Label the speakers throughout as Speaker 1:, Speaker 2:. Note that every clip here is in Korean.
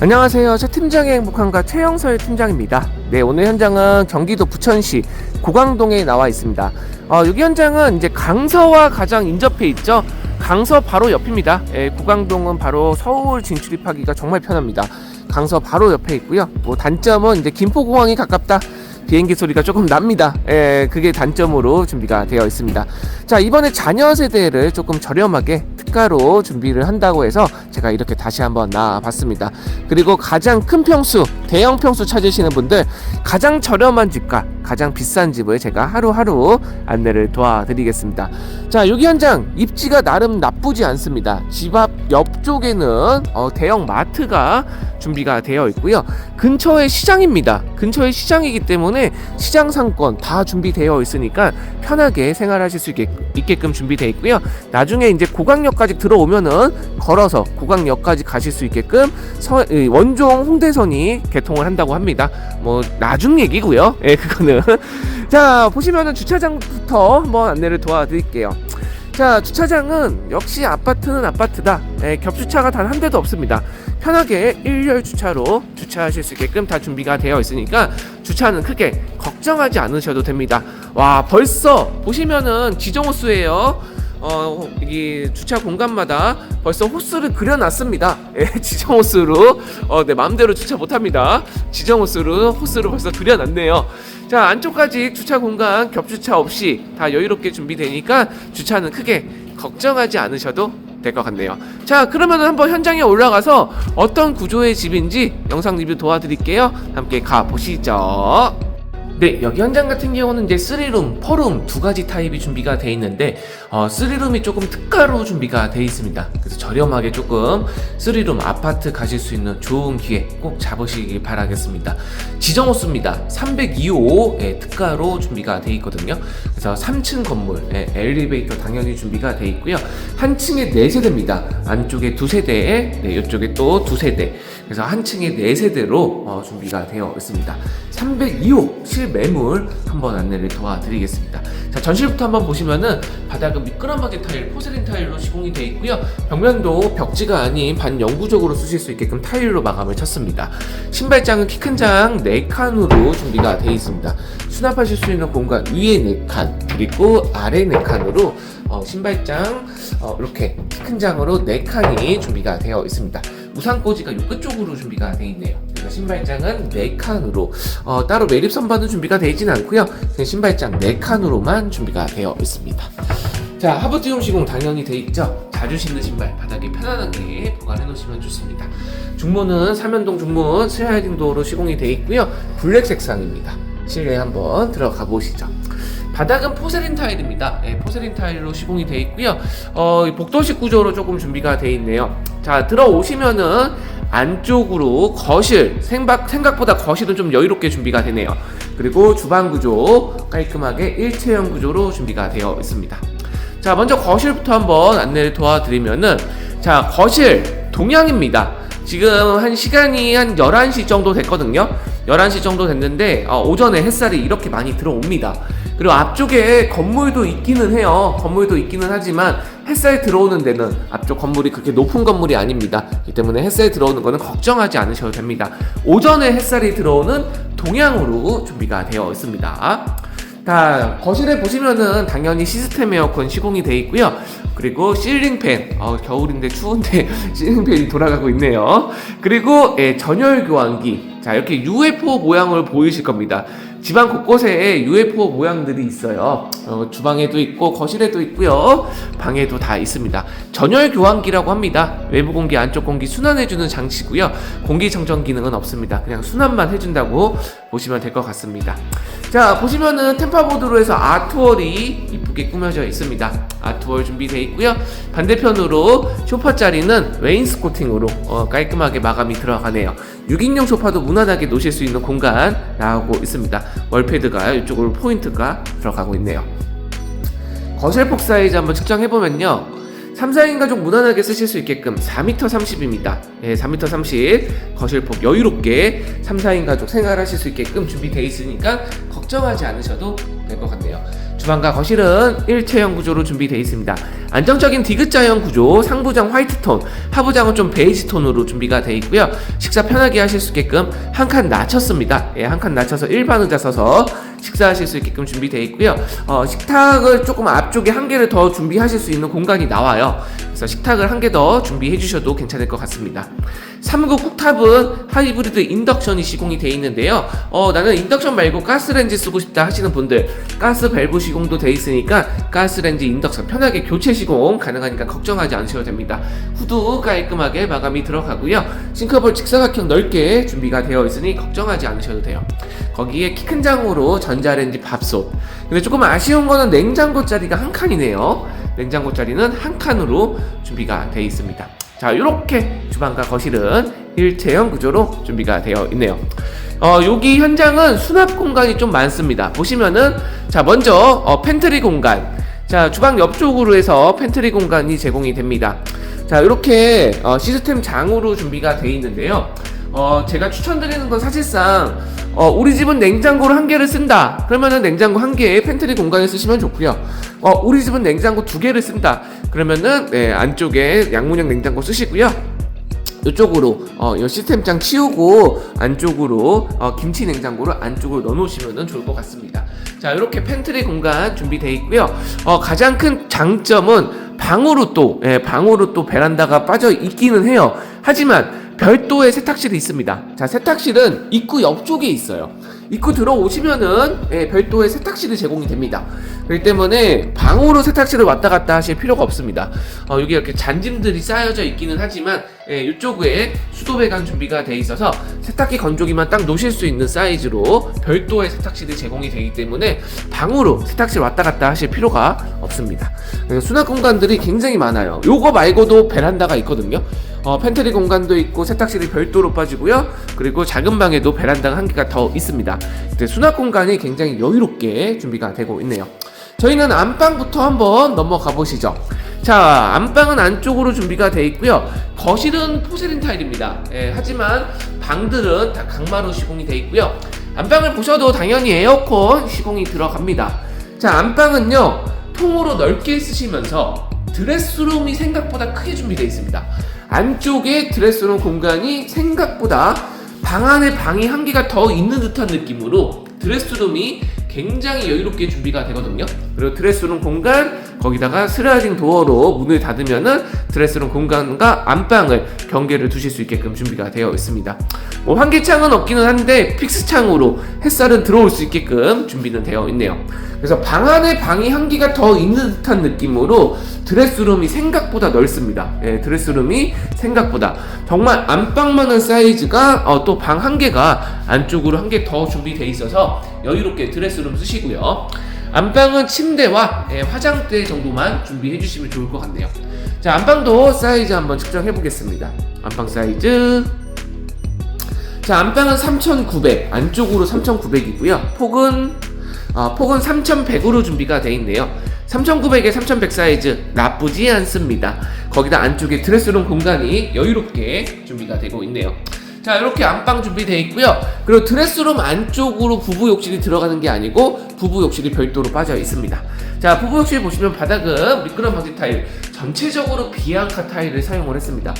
Speaker 1: 안녕하세요. 저 팀장의 행복한가 최영설 팀장입니다. 네, 오늘 현장은 경기도 부천시 고강동에 나와 있습니다. 어, 여기 현장은 이제 강서와 가장 인접해 있죠. 강서 바로 옆입니다. 예, 고강동은 바로 서울 진출입하기가 정말 편합니다. 강서 바로 옆에 있고요. 뭐 단점은 이제 김포공항이 가깝다. 비행기 소리가 조금 납니다. 예, 그게 단점으로 준비가 되어 있습니다. 자, 이번에 자녀 세대를 조금 저렴하게 특가로 준비를 한다고 해서 제가 이렇게 다시 한번 나와봤습니다. 그리고 가장 큰 평수, 대형 평수 찾으시는 분들 가장 저렴한 집과 가장 비싼 집을 제가 하루하루 안내를 도와드리겠습니다. 자, 여기 현장 입지가 나름 나쁘지 않습니다. 집 앞 옆쪽에는 어, 대형 마트가 준비가 되어 있고요. 근처에 시장입니다. 근처에 시장이기 때문에 시장 상권 다 준비되어 있으니까 편하게 생활하실 수 있게, 있게끔 준비되어 있고요. 나중에 이제 고강역까지 들어오면은 걸어서 고강역까지 가실 수 있게끔 서, 이 원종 홍대선이 개통을 한다고 합니다. 뭐 나중 얘기고요. 예, 그거는 자 보시면은 주차장부터 한번 안내를 도와드릴게요. 자 주차장은 역시 아파트는 아파트다. 예, 겹주차가 단 한 대도 없습니다. 편하게 일렬 주차로 주차하실 수 있게끔 다 준비가 되어 있으니까 주차는 크게 걱정하지 않으셔도 됩니다. 와 벌써 보시면은 지정 호수예요. 어, 이 주차 공간마다 벌써 호스를 그려놨습니다. 예, 지정 호스로 어, 네 마음대로 주차 못합니다. 지정 호스로 호스를 벌써 그려놨네요. 자 안쪽까지 주차 공간 겹주차 없이 다 여유롭게 준비되니까 주차는 크게 걱정하지 않으셔도 될 것 같네요. 자 그러면 한번 현장에 올라가서 어떤 구조의 집인지 영상 리뷰 도와드릴게요. 함께 가 보시죠. 네, 여기 현장 같은 경우는 이제 3룸, 4룸 두 가지 타입이 준비가 돼 있는데 어, 3룸이 조금 특가로 준비가 돼 있습니다. 그래서 저렴하게 조금 3룸 아파트 가실 수 있는 좋은 기회 꼭 잡으시길 바라겠습니다. 지정 호수입니다. 302호 예, 특가로 준비가 돼 있거든요. 그래서 3층 건물 예, 엘리베이터 당연히 준비가 돼 있고요. 한 층에 4세대입니다. 안쪽에 두 세대에 네, 이쪽에 또두 세대. 그래서 한 층에 네 세대로 어, 준비가 되어 있습니다. 302호 실매물 한번 안내를 도와드리겠습니다. 자 전실부터 한번 보시면은 바닥은 미끄럼하게 타일, 포세린 타일로 시공이 되어 있고요. 벽면도 벽지가 아닌 반영구적으로 쓰실 수 있게끔 타일로 마감을 쳤습니다. 신발장은 키 큰 장 4칸으로 준비가 되어 있습니다. 수납하실 수 있는 공간 위에 4칸 그리고 아래 4칸으로 어, 신발장 어, 이렇게 키 큰 장으로 4칸이 준비가 되어 있습니다. 우산꽂이가 요 끝쪽으로 준비가 되어 있네요. 그래서 신발장은 4칸으로 어, 따로 매립 선반은 준비가 있지는 않고요. 신발장 4칸으로만 준비가 되어 있습니다. 자, 하부티움 시공 당연히 돼 있죠. 자주 신는 신발 바닥에 편안하게 보관해 놓으시면 좋습니다. 중문은 삼연동 중문 슬라이딩 도어로 시공이 돼 있고요. 블랙 색상입니다. 실내에 한번 들어가 보시죠. 바닥은 포세린 타일입니다. 예, 포세린 타일로 시공이 돼 있고요. 어, 이 복도식 구조로 조금 준비가 돼 있네요. 자, 들어오시면은 안쪽으로 거실 생각, 생각보다 거실은 좀 여유롭게 준비가 되네요. 그리고 주방 구조 깔끔하게 일체형 구조로 준비가 되어 있습니다. 자, 먼저 거실부터 한번 안내를 도와드리면은 자, 거실 동향입니다. 지금 한 시간이 한 11시 정도 됐거든요. 11시 정도 됐는데 어, 오전에 햇살이 이렇게 많이 들어옵니다. 그리고 앞쪽에 건물도 있기는 해요. 건물도 있기는 하지만 햇살 들어오는 데는 앞쪽 건물이 그렇게 높은 건물이 아닙니다. 이 때문에 햇살 들어오는 거는 걱정하지 않으셔도 됩니다. 오전에 햇살이 들어오는 동향으로 준비가 되어 있습니다. 자, 거실에 보시면은 당연히 시스템 에어컨 시공이 되어 있고요. 그리고 실링팬, 어, 겨울인데 추운데 실링팬이 돌아가고 있네요. 그리고 예, 전열 교환기. 자, 이렇게 UFO 모양을 보이실 겁니다. 집안 곳곳에 UFO 모양들이 있어요. 어, 주방에도 있고 거실에도 있고요. 방에도 다 있습니다. 전열 교환기라고 합니다. 외부 공기, 안쪽 공기 순환해주는 장치고요. 공기 청정 기능은 없습니다. 그냥 순환만 해준다고 보시면 될 것 같습니다. 자 보시면은 템파보드로 해서 아트월이 이쁘게 꾸며져 있습니다. 아트월 준비되어 있고요. 반대편으로 소파 자리는 웨인스코팅으로 어, 깔끔하게 마감이 들어가네요. 6인용 소파도 무난하게 놓으실 수 있는 공간 나오고 있습니다. 월패드가 이쪽으로 포인트가 들어가고 있네요. 거실 폭 사이즈 한번 측정해보면요. 3, 4인 가족 무난하게 쓰실 수 있게끔 4m 30입니다. 예, 4m 30 거실폭 여유롭게 3, 4인 가족 생활하실 수 있게끔 준비되어 있으니까 걱정하지 않으셔도 될 것 같네요. 주방과 거실은 일체형 구조로 준비되어 있습니다. 안정적인 디귿자형 구조, 상부장 화이트톤, 하부장은 좀 베이지 톤으로 준비가 되어 있고요. 식사 편하게 하실 수 있게끔 한 칸 낮췄습니다. 예, 한 칸 낮춰서 일반 의자 서서 식사하실 수 있게끔 준비되어 있고요. 어, 식탁을 조금 앞쪽에 한 개를 더 준비하실 수 있는 공간이 나와요. 그래서 식탁을 한 개 더 준비해 주셔도 괜찮을 것 같습니다. 3구 쿡탑은 하이브리드 인덕션이 시공이 되어 있는데요. 어, 나는 인덕션 말고 가스렌지 쓰고 싶다 하시는 분들 가스 밸브 시공도 되어 있으니까 가스렌지 인덕션 편하게 교체 시공 가능하니까 걱정하지 않으셔도 됩니다. 후드 깔끔하게 마감이 들어가고요. 싱크볼 직사각형 넓게 준비가 되어 있으니 걱정하지 않으셔도 돼요. 거기에 키 큰 장으로 전자레인지 밥솥. 근데 조금 아쉬운 거는 냉장고 자리가 한 칸이네요. 냉장고 자리는 한 칸으로 준비가 되어 있습니다. 자, 이렇게 주방과 거실은 일체형 구조로 준비가 되어 있네요. 어, 여기 현장은 수납 공간이 좀 많습니다. 보시면은 자, 먼저 어, 팬트리 공간. 자, 주방 옆쪽으로 해서 팬트리 공간이 제공이 됩니다. 자, 이렇게 어, 시스템 장으로 준비가 되어 있는데요. 어, 제가 추천드리는 건 사실상 어, 우리 집은 냉장고를 한 개를 쓴다. 그러면은 냉장고 한 개에 팬트리 공간을 쓰시면 좋고요. 어, 우리 집은 냉장고 두 개를 쓴다. 그러면은 네, 안쪽에 양문형 냉장고 쓰시고요. 이쪽으로 어, 이 시스템장 치우고 안쪽으로 어, 김치 냉장고를 안쪽으로 넣어놓으시면 좋을 것 같습니다. 자 이렇게 팬트리 공간 준비되어 있고요. 어, 가장 큰 장점은 방으로 또 예, 방으로 또 베란다가 빠져 있기는 해요. 하지만 별도의 세탁실이 있습니다. 자 세탁실은 입구 옆쪽에 있어요. 입구 들어오시면은 예, 별도의 세탁실이 제공이 됩니다. 그렇기 때문에 방으로 세탁실을 왔다 갔다 하실 필요가 없습니다. 어, 여기 이렇게 잔짐들이 쌓여져 있기는 하지만 예, 이쪽에 수도 배관 준비가 돼 있어서 세탁기 건조기만 딱 놓으실 수 있는 사이즈로 별도의 세탁실이 제공이 되기 때문에 방으로 세탁실 왔다 갔다 하실 필요가 없습니다. 그래서 수납 공간들이 굉장히 많아요. 요거 말고도 베란다가 있거든요. 어, 팬트리 공간도 있고 세탁실이 별도로 빠지고요. 그리고 작은 방에도 베란다가 한 개가 더 있습니다. 수납 공간이 굉장히 여유롭게 준비가 되고 있네요. 저희는 안방부터 한번 넘어가 보시죠. 자, 안방은 안쪽으로 준비가 되어 있고요. 거실은 포세린 타일입니다. 예, 하지만 방들은 다 강마루 시공이 되어 있고요. 안방을 보셔도 당연히 에어컨 시공이 들어갑니다. 자, 안방은요, 통으로 넓게 쓰시면서 드레스룸이 생각보다 크게 준비되어 있습니다. 안쪽에 드레스룸 공간이 생각보다 방 안에 방이 한 개가 더 있는 듯한 느낌으로 드레스룸이 굉장히 여유롭게 준비가 되거든요. 그리고 드레스룸 공간 거기다가 슬라이딩 도어로 문을 닫으면은 드레스룸 공간과 안방을 경계를 두실 수 있게끔 준비가 되어 있습니다. 뭐 환기창은 없기는 한데 픽스 창으로 햇살은 들어올 수 있게끔 준비는 되어 있네요. 그래서 방 안에 방이 한 개가 더 있는 듯한 느낌으로 드레스룸이 생각보다 넓습니다. 예, 드레스룸이 생각보다 정말 안방만한 사이즈가 어, 또방 한 개가 안쪽으로 한 개 더 준비되어 있어서 여유롭게 드레스룸 쓰시고요. 안방은 침대와 예, 화장대 정도만 준비해 주시면 좋을 것 같네요. 자, 안방도 사이즈 한번 측정해 보겠습니다. 안방 사이즈. 자, 안방은 3,900, 안쪽으로 3,900이고요. 폭은 어, 폭은 3,100으로 준비가 되어 있네요. 3,900에 3,100 사이즈 나쁘지 않습니다. 거기다 안쪽에 드레스룸 공간이 여유롭게 준비가 되고 있네요. 자 이렇게 안방 준비되어 있고요. 그리고 드레스룸 안쪽으로 부부 욕실이 들어가는 게 아니고 부부 욕실이 별도로 빠져 있습니다. 자 부부 욕실 보시면 바닥은 미끄럼 방지 타일 전체적으로 비앙카 타일을 사용을 했습니다.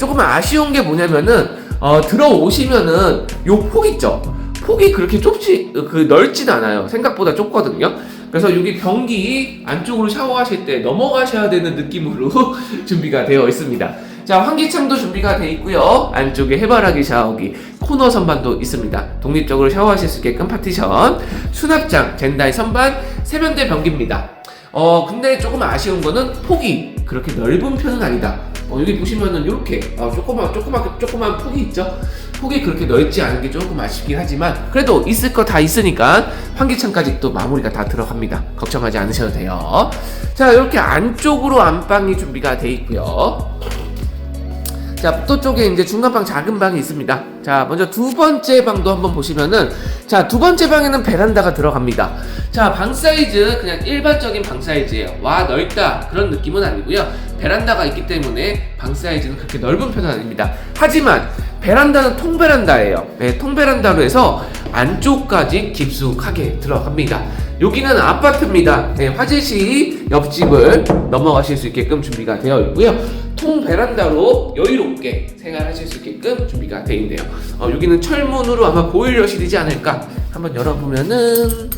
Speaker 1: 조금 아쉬운 게 뭐냐면은 어, 들어오시면은 요 폭 있죠. 폭이 그렇게 좁지 그 넓진 않아요. 생각보다 좁거든요. 그래서 여기 변기 안쪽으로 샤워하실 때 넘어가셔야 되는 느낌으로 준비가 되어 있습니다. 자 환기창도 준비가 되어 있고요. 안쪽에 해바라기 샤워기, 코너 선반도 있습니다. 독립적으로 샤워하실 수 있게끔 파티션, 수납장, 젠다이 선반, 세면대 변기입니다. 어 근데 조금 아쉬운 거는 폭이 그렇게 넓은 편은 아니다. 어, 여기 보시면은 이렇게 어, 조그만 조그만 조그만 폭이 있죠. 폭이 그렇게 넓지 않은 게 조금 아쉽긴 하지만 그래도 있을 거 다 있으니까 환기창까지 또 마무리가 다 들어갑니다. 걱정하지 않으셔도 돼요. 자 이렇게 안쪽으로 안방이 준비가 돼 있고요. 자, 북도 쪽에 이제 중간방 작은 방이 있습니다. 자, 먼저 두 번째 방도 한번 보시면은, 자, 두 번째 방에는 베란다가 들어갑니다. 자, 방 사이즈 그냥 일반적인 방 사이즈예요. 와, 넓다. 그런 느낌은 아니고요. 베란다가 있기 때문에 방 사이즈는 그렇게 넓은 편은 아닙니다. 하지만 베란다는 통베란다예요. 네, 통베란다로 해서 안쪽까지 깊숙하게 들어갑니다. 여기는 아파트입니다. 네, 화재시 옆집을 넘어가실 수 있게끔 준비가 되어 있고요. 통 베란다로 여유롭게 생활하실 수 있게끔 준비가 되어 있네요. 어, 여기는 철문으로 아마 보일러실이지 않을까. 한번 열어보면은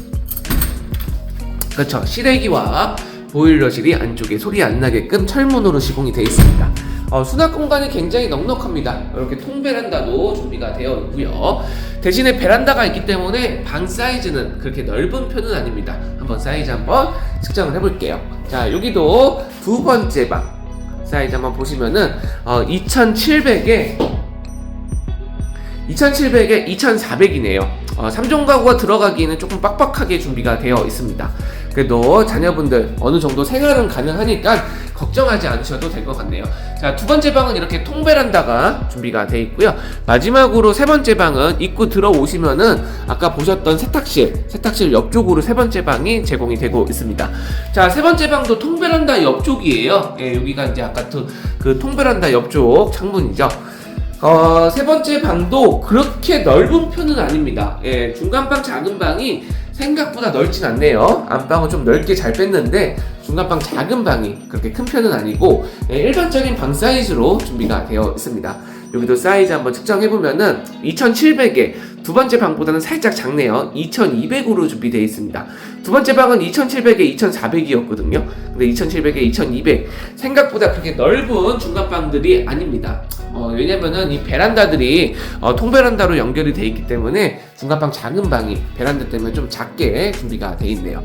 Speaker 1: 그렇죠. 실외기와 보일러실이 안쪽에 소리 안 나게끔 철문으로 시공이 되어 있습니다. 어, 수납 공간이 굉장히 넉넉합니다. 이렇게 통베란다도 준비가 되어 있고요. 대신에 베란다가 있기 때문에 방 사이즈는 그렇게 넓은 편은 아닙니다. 한번 사이즈 한번 측정을 해볼게요. 자, 여기도 두 번째 방 사이즈 한번 보시면은 어, 2,700에 2,700에 2,400이네요. 어, 3종 가구가 들어가기에는 조금 빡빡하게 준비가 되어 있습니다. 그래도 자녀분들 어느 정도 생활은 가능하니까 걱정하지 않으셔도 될 것 같네요. 자, 두 번째 방은 이렇게 통베란다가 준비가 되어 있고요. 마지막으로 세 번째 방은 입구 들어오시면은 아까 보셨던 세탁실, 세탁실 옆쪽으로 세 번째 방이 제공이 되고 있습니다. 자, 세 번째 방도 통베란다 옆쪽이에요. 예, 여기가 이제 아까 그, 그 통베란다 옆쪽 창문이죠. 어, 세 번째 방도 그렇게 넓은 편은 아닙니다. 예, 중간 방 작은 방이 생각보다 넓진 않네요. 안방은 좀 넓게 잘 뺐는데 중간방 작은 방이 그렇게 큰 편은 아니고 예, 일반적인 방 사이즈로 준비가 되어 있습니다. 여기도 사이즈 한번 측정해보면은 2700에 두 번째 방보다는 살짝 작네요. 2200으로 준비되어 있습니다. 두 번째 방은 2700에 2400이었거든요. 근데 2700에 2200 생각보다 그렇게 넓은 중간방들이 아닙니다. 어, 왜냐면은 이 베란다들이 어, 통베란다로 연결이 돼 있기 때문에 중간방 작은 방이 베란다 때문에 좀 작게 준비가 돼 있네요.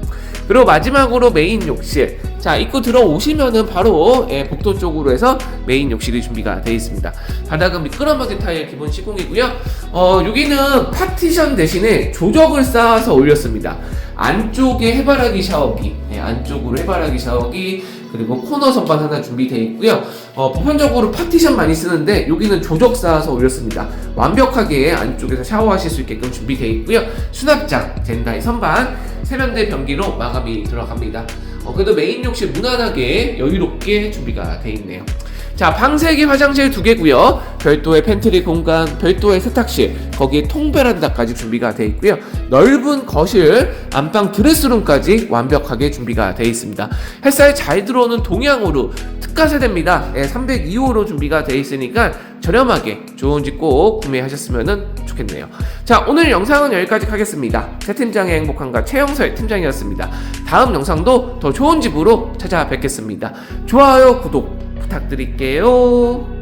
Speaker 1: 그리고 마지막으로 메인 욕실. 자, 입구 들어오시면은 바로 예, 복도 쪽으로 해서 메인 욕실이 준비가 되어 있습니다. 바닥은 미끄럼하게 타일 기본 시공이고요. 어, 여기는 파티션 대신에 조적을 쌓아서 올렸습니다. 안쪽에 해바라기 샤워기, 예, 안쪽으로 해바라기 샤워기, 그리고 코너 선반 하나 준비되어 있고요. 어, 보편적으로 파티션 많이 쓰는데 여기는 조적 쌓아서 올렸습니다. 완벽하게 안쪽에서 샤워하실 수 있게끔 준비되어 있고요. 수납장, 젠다이 선반, 세면대 변기로 마감이 들어갑니다. 어, 그래도 메인 욕실 무난하게 여유롭게 준비가 되어 있네요. 자, 방 3개, 화장실 2개고요. 별도의 팬트리 공간, 별도의 세탁실, 거기에 통베란다까지 준비가 되어 있고요. 넓은 거실, 안방 드레스룸까지 완벽하게 준비가 되어 있습니다. 햇살 잘 들어오는 동향으로 특가 세대입니다. 예, 302호로 준비가 되어 있으니까 저렴하게 좋은 집 꼭 구매하셨으면 좋겠네요. 자, 오늘 영상은 여기까지 하겠습니다. 새 팀장의 행복한가 최영설 팀장이었습니다. 다음 영상도 더 좋은 집으로 찾아뵙겠습니다. 좋아요, 구독 부탁드릴게요.